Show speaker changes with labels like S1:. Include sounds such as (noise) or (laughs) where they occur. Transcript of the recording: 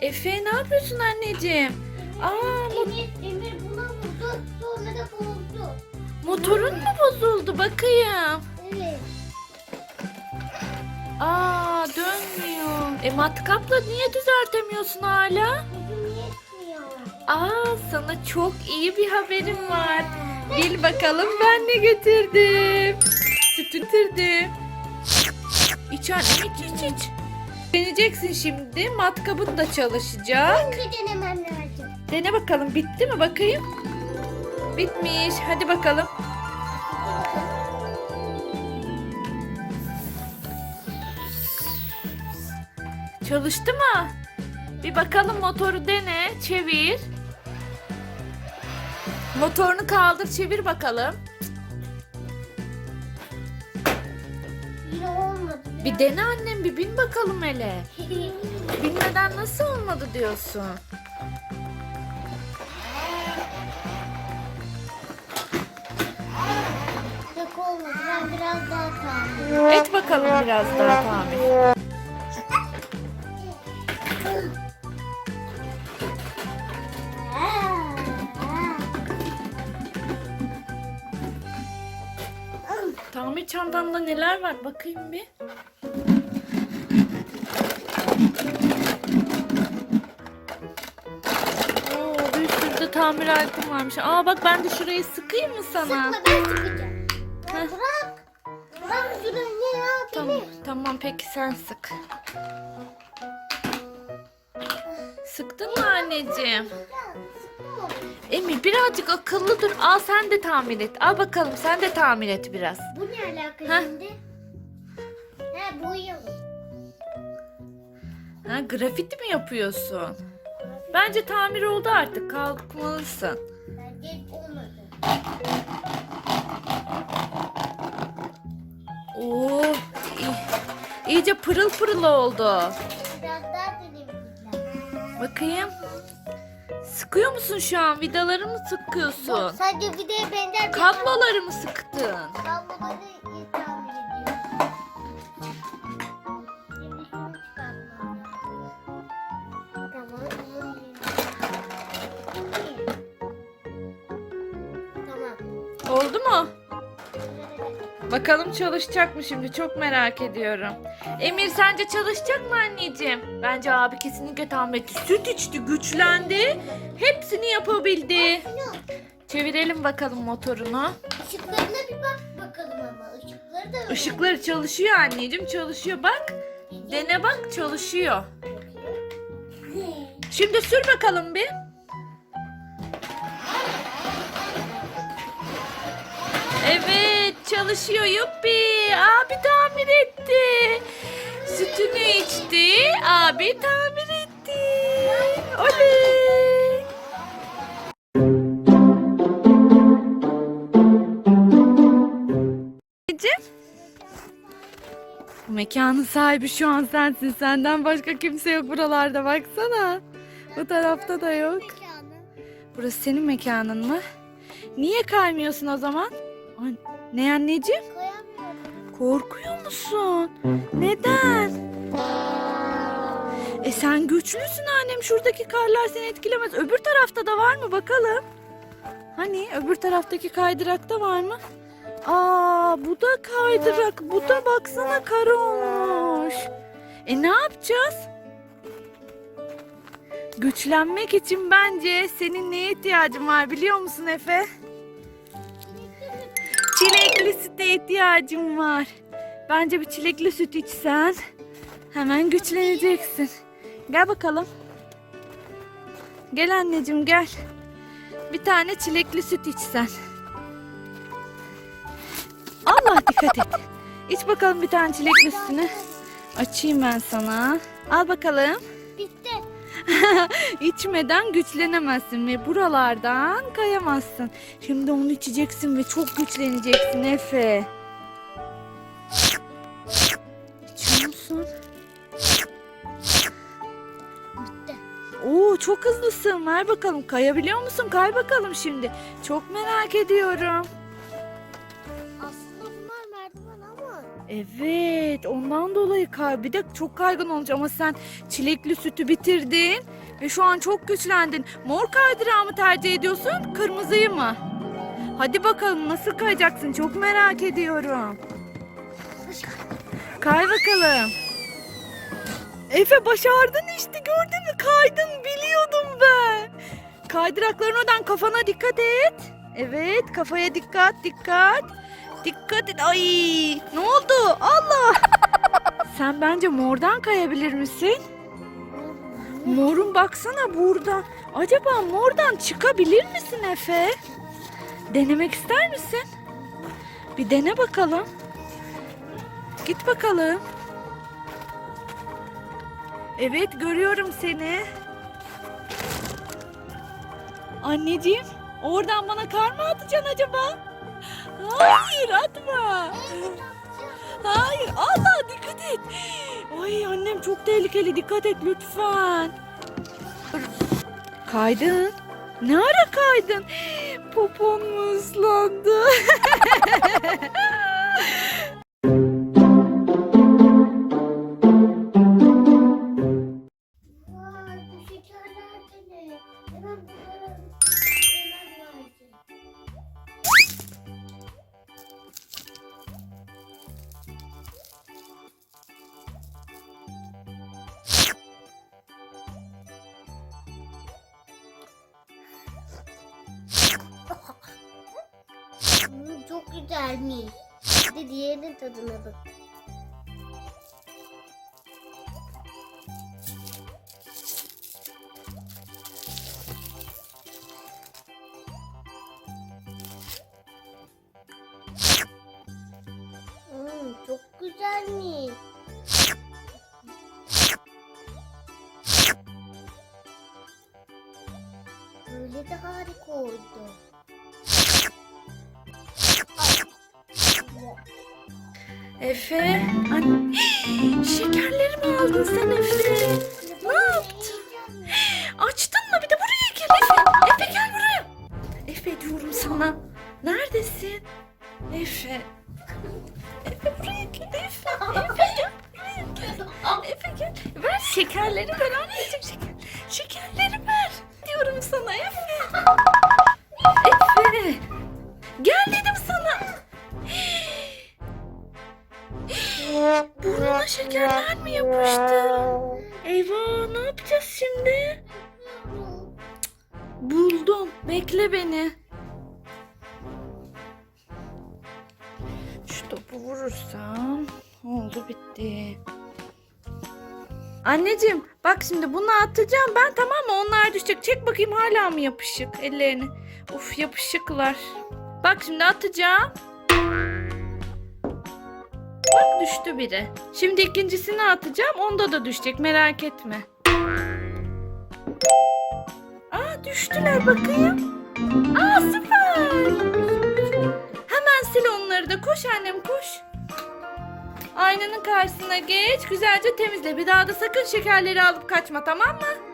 S1: Efe ne yapıyorsun anneciğim? Aa, mo-
S2: Emir, Emir buna vurdu. Sonra da bozdu.
S1: motorun mu bozuldu bakayım? Aa dönmüyor. E matkapla niye düzeltemiyorsun hala? Aa sana çok iyi bir haberim var. Bil bakalım ben ne getirdim. Süt getirdim. İç anne iç iç iç. Deneyeceksin şimdi. Matkabın da çalışacak.
S2: Önce denemem lazım.
S1: Dene bakalım bitti mi bakayım. Bitmiş. Hadi bakalım. Çalıştı mı? Bir bakalım motoru dene, çevir. Motorunu kaldır, çevir bakalım.
S2: Yine olmadı.
S1: Bir dene annem, bir bin bakalım hele. (laughs) Bilmeden nasıl olmadı diyorsun?
S2: Yok olmadı. Ben biraz daha tahmin.
S1: Et bakalım biraz daha tamir. Tamir çantanda neler var bakayım bir. Oo, bir sürü de tamir aletim varmış. Aa bak ben de şurayı sıkayım mı sana?
S2: Sıkma ben sıkacağım. Ya bırak. Bırak şurayı ne ya?
S1: Tamam, tamam peki sen sık. Sıktın mı anneciğim? Emir birazcık akıllı dur. Al sen de tamir et. Al bakalım sen de tamir et biraz.
S2: Bu ne alaka
S1: Heh.
S2: şimdi? He boyayalım.
S1: Ha, grafiti mi yapıyorsun? Bence tamir oldu artık. Kalkmalısın.
S2: Bence olmadı.
S1: Oo, iyi. iyice pırıl pırıl oldu.
S2: Biraz daha deneyebilirler.
S1: Bakayım. Sıkıyor musun şu an? Vidaları mı
S2: Yok
S1: sıkıyorsun?
S2: sadece videoya benzer bir
S1: Kabloları mı sıktın?
S2: kabloları
S1: Bakalım çalışacak mı şimdi? Çok merak ediyorum. Emir sence çalışacak mı anneciğim? Bence abi kesinlikle tamir etti. Süt içti, güçlendi. Hepsini yapabildi. Çevirelim bakalım motorunu.
S2: Işıklarına bir bak bakalım ama. Işıkları da.
S1: Işıkları çalışıyor anneciğim, çalışıyor. Bak, dene bak çalışıyor. Şimdi sür bakalım bir. Evet, çalışıyor. Yuppi. Abi tamir etti. Sütünü içti. Abi tamir etti. Oley. Anneciğim. Bu mekanın sahibi şu an sensin. Senden başka kimse yok buralarda baksana. Bu tarafta da yok. Burası senin mekanın mı? Niye kaymıyorsun o zaman? Ne anneciğim?
S2: Koyamıyorum.
S1: Korkuyor musun? Neden? E sen güçlüsün annem. Şuradaki karlar seni etkilemez. Öbür tarafta da var mı bakalım? Hani öbür taraftaki kaydırakta var mı? Aa bu da kaydırak. Bu da baksana kar olmuş. E ne yapacağız? Güçlenmek için bence senin neye ihtiyacın var biliyor musun Efe? Çilekli süte ihtiyacım var. Bence bir çilekli süt içsen hemen güçleneceksin. Gel bakalım. Gel anneciğim gel. Bir tane çilekli süt içsen. Allah dikkat et. İç bakalım bir tane çilekli sütünü. Açayım ben sana. Al bakalım. (laughs) İçmeden güçlenemezsin ve buralardan kayamazsın. Şimdi onu içeceksin ve çok güçleneceksin Efe. İçiyor musun? Oo çok hızlısın. Ver bakalım. Kayabiliyor musun? Kay bakalım şimdi. Çok merak ediyorum. Evet, ondan dolayı kay. Bir de çok kaygın olacak ama sen çilekli sütü bitirdin ve şu an çok güçlendin. Mor kaydırağı mı tercih ediyorsun, kırmızıyı mı? Hadi bakalım nasıl kayacaksın? Çok merak ediyorum. Kay bakalım. Efe başardın işte gördün mü? Kaydın biliyordum ben. Kaydırakların oradan kafana dikkat et. Evet kafaya dikkat dikkat. Dikkat et. Ay ne oldu? Allah. (laughs) Sen bence mordan kayabilir misin? Morun baksana burada. Acaba mordan çıkabilir misin Efe? Denemek ister misin? Bir dene bakalım. Git bakalım. Evet görüyorum seni. Anneciğim oradan bana kar mı atacaksın acaba? Hayır atma. Hayır Allah dikkat et. Ay annem çok tehlikeli dikkat et lütfen. Kaydın. Ne ara kaydın? Popon mu ıslandı? (laughs)
S2: çok güzelmiş. Bir diğerinin tadına bak. Hmm, çok güzelmiş. Böyle de harika oldu.
S1: Efe. An- (gasps) Şekerlerimi aldın sen Efe. Ne yaptın? (gasps) Açtın mı? Bir de buraya gel Efe. Efe gel buraya. Efe diyorum sana. Neredesin? Efe. Efe buraya gel Efe. Efe gel. Efe gel. Ver şekerleri ver anneciğim yapıştı? Eyvah ne yapacağız şimdi? Buldum. Bekle beni. Şu topu vurursam oldu bitti. Anneciğim bak şimdi bunu atacağım ben tamam mı? Onlar düşecek. Çek bakayım hala mı yapışık ellerini? Uf yapışıklar. Bak şimdi atacağım. Bak düştü biri. Şimdi ikincisini atacağım. Onda da düşecek merak etme. Aa düştüler bakayım. Aa süper. Hemen sil onları da. Koş annem koş. Aynanın karşısına geç. Güzelce temizle. Bir daha da sakın şekerleri alıp kaçma tamam mı?